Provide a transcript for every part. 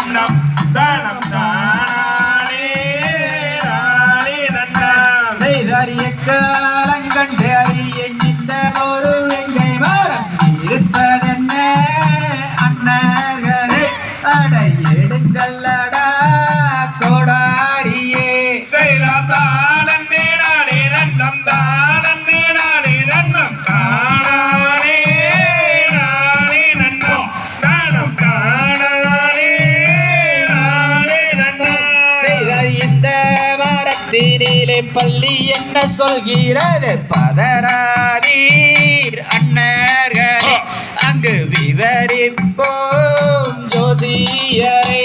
I'm not dan இந்த மரத்தினிலே பள்ளி என்ன சொல்கிறது? பதராதீர் அண்ணர்களே அங்கு விவரிப்போம் ஜோசியரை.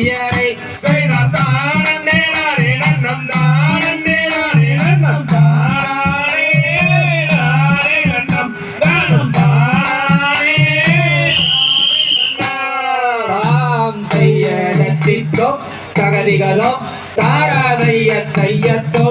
ஐயரை செய்தா தானம் நேராரே நன்னம் தானம் நேராரே தகதிகளோ தாராதைய தையத்தோ